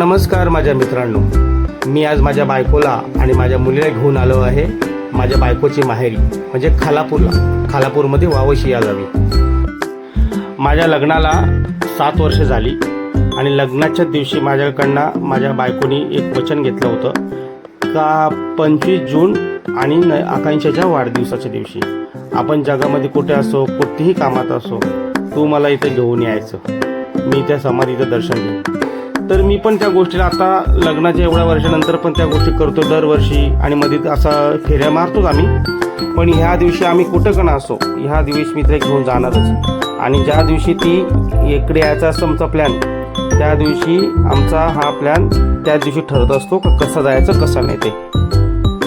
नमस्कार माझ्या मित्रांनो. मी आज माझ्या बायकोला आणि माझ्या मुलीला घेऊन आलो आहे माझ्या बायकोची माहेरी म्हणजे खालापूरला. खालापूरमध्ये वावशी या गावी माझ्या लग्नाला सात वर्ष झाली आणि लग्नाच्या दिवशी माझ्याकडनं माझ्या बायकोनी एक वचन घेतलं होतं का पंचवीस जून आणि न आकांक्षाच्या वाढदिवसाच्या दिवशी. आपण जगामध्ये कुठे असो कुठेही कामात असो तू मला इथे घेऊन यायचं. मी त्या समाधीचं दर्शन घेईन. तर मी पण त्या गोष्टीला आता लग्नाच्या एवढ्या वर्षानंतर पण त्या गोष्टी करतो दरवर्षी आणि मध्ये असा फेऱ्या मारतोच आम्ही. पण ह्या दिवशी आम्ही कुठं कणा असो ह्या दिवशी मी तिला घेऊन जाणारच. आणि ज्या दिवशी ती इकडे यायचा असतो आमचा प्लॅन त्या दिवशी आमचा हा प्लॅन त्या दिवशी ठरत असतो का कसं जायचं कसं नाही ते.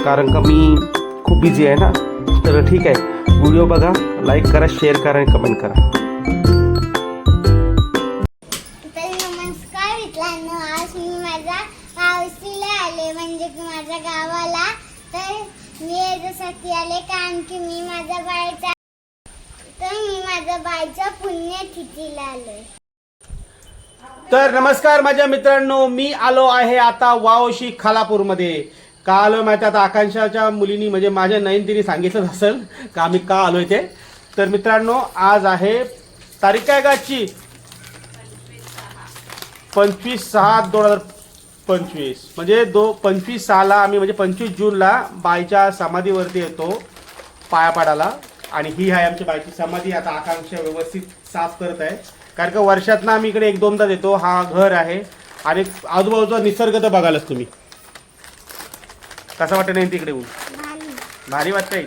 कारण का मी खूप बिझी आहे ना. तर ठीक आहे. व्हिडिओ बघा लाईक करा शेअर करा आणि कमेंट करा. करण्यासाठी आले कारण की मी माझ्या बाईचा तर मी माझ्या बाईच्या पुण्यतिथीला आलोय. तर नमस्कार माझ्या मित्रांनो मी आलो आहे आता वावशी खालापूरमध्ये. का आलो माहिती आता आकांक्षाच्या मुलीनी म्हणजे माझ्या नयनतीने सांगितलं असेल का आम्ही का आलोय ते? तर मित्रांनो आज आहे तारीख काय का आजची पंचवीस सहा दोन हजार पंचवीस. म्हणजे दो पंचवीस सहाला आम्ही म्हणजे पंचवीस जूनला बाईच्या समाधीवरती येतो पाया पाडायला आणि ही आहे आमची बाईची समाधी. आता आकांक्षा व्यवस्थित साफ करत आहे. कारण का वर्षातनं आम्ही इकडे एक दोनदा येतो हा घर आहे. आणि आजूबाजूचा निसर्ग तर बघालच तुम्ही. कसं वाटतं नाही तिकडे भाली भारी वाटतंय?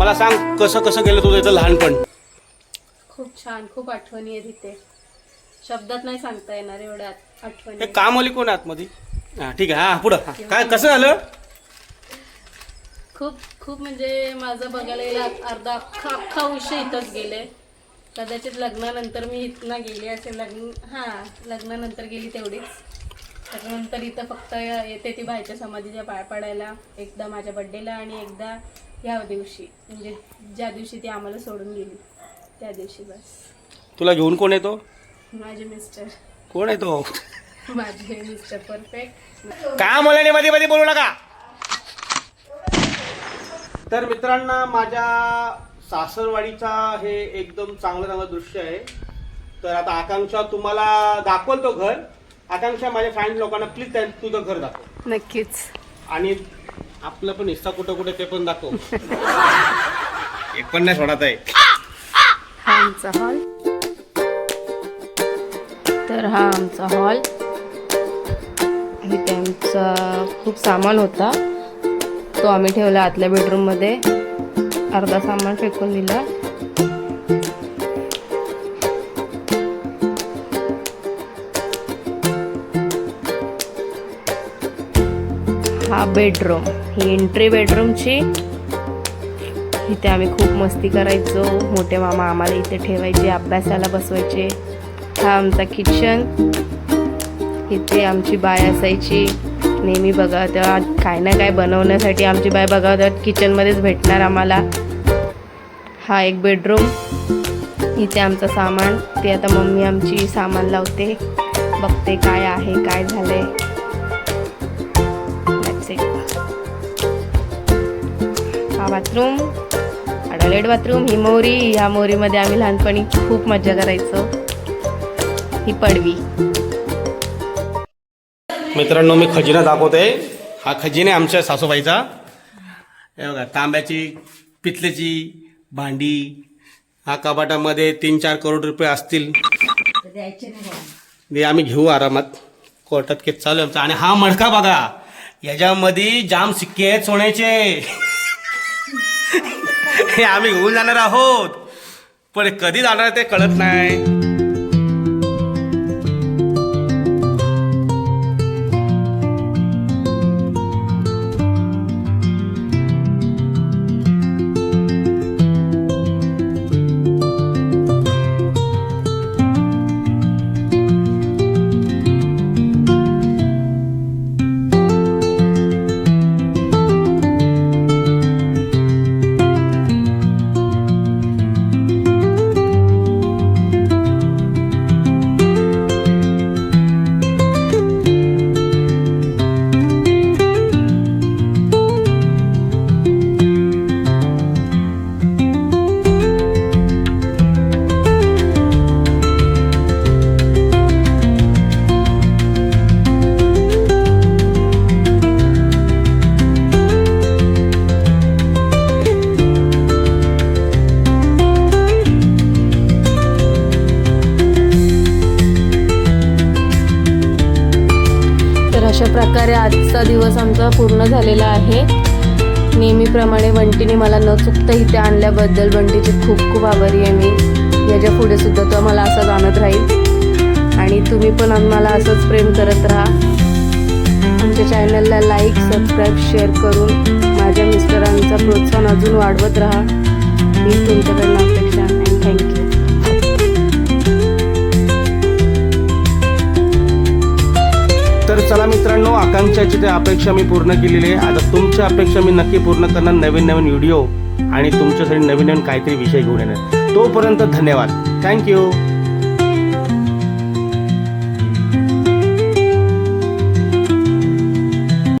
मला सांग कसं कसं गेलं तुझं इथं लहानपण? खूप छान खूप आठवणी आहे तिथे शब्दात नाही सांगता येणार एवढ्या हे आठवणी कामवाली कोण आहे आतमध्ये? हा ठीक आहे हा पुढं. हा. काय कसं झालं? खूप खूप म्हणजे माझं बघायला गेलं अर्धा अख्खा अख्खा विषय इथंच गेले. कदाचित लग्नानंतर मी इथनं गेली असेल लग्न हां लग्नानंतर गेली तेवढीच. त्याच्यानंतर इथं फक्त येते ती बायच्या समाधीच्या पाय पडायला एकदा माझ्या बड्डेला आणि एकदा ह्या दिवशी. म्हणजे ज्या दिवशी ती आम्हाला सोडून गेली त्या दिवशी बस. तुला घेऊन कोण येतो? माझे मिस्टर कोण येतो? माझे मिस्टर परफेक्ट काय मुलाने मध्ये मध्ये बोलू नका. तर मित्रांना माझ्या सासरवाडीचा हे एकदम चांगलं चांगलं दृश्य आहे. तर आता आकांक्षा तुम्हाला दाखवल तो घर. आकांक्षा माझ्या फ्रेंड लोकांना प्लीज तुझं घर दाखव. नक्कीच. आणि आपलं पण हिस्सा कुठं कुठे ते पण दाखव. एक पण नाही सोडत आहे. हा आमचा हॉल तर हा आमचा हॉल इथे आमचा खूप सामान होता. तो आम्ही ठेवला आतल्या बेडरूममध्ये अर्धा सामान फेकून दिला. हा बेडरूम ही एंट्री बेडरूमची इथे आम्ही खूप मस्ती करायचो. मोठे मामा आम्हाला इथे ठेवायचे अभ्यासाला बसवायचे. हा आमचा किचन इथे आमची बाय असायची. नेहमी बघा तेव्हा काय ना काय बनवण्यासाठी आमची बाय बघा तेव्हा किचनमध्येच भेटणार आम्हाला. हा एक बेडरूम इथे आमचं सामान. ते आता मम्मी आमची सामान लावते. बघते काय आहे काय झालं आहे हा बाथरूम हा टॉयलेट बाथरूम ही मोरी ह्या मोरीमध्ये आम्ही लहानपणी खूप मजा करायचो. ही पडवी. मित्रांनो मी खजिना दाखवतोय हा खजिना आमच्या सासूबाईचा. हे बघा तांब्याची पितलेची भांडी. हा कपाटामध्ये तीन चार करोड रुपये असतील. आम्ही घेऊ आरामात. कोर्टात केस चालू आहे आमचा. आणि हा मडका बघा. याच्यामध्ये जाम सिक्के आहेत सोन्याचे. हे आम्ही घेऊन जाणार आहोत. पण कधी जाणार ते कळत नाही. अशा प्रकारे आजचा दिवस आमचा पूर्ण झालेला आहे. नेहमीप्रमाणे बंटीने मला न चुकता इथे आणल्याबद्दल बंटीची खूप खूप आभारी आहे मी. याच्यापुढे सुद्धा तो मला असं जाणत राहील. आणि तुम्ही पण आम्हाला असंच प्रेम करत राहा. आमच्या चॅनलला लाईक सबस्क्राईब शेअर करून माझ्या मिस्टरांचा प्रोत्साहन अजून वाढवत राहा. मी तुमच्याकडनं चला मित्रांनो आकांक्षाची ते अपेक्षा मी पूर्ण केलेली आहे. आता तुमच्या अपेक्षा मी नक्की पूर्ण करणार नवीन नवीन व्हिडिओ आणि तुमच्यासाठी नवीन नवीन काहीतरी विषय घेऊन येणार. तोपर्यंत धन्यवाद. थँक्यू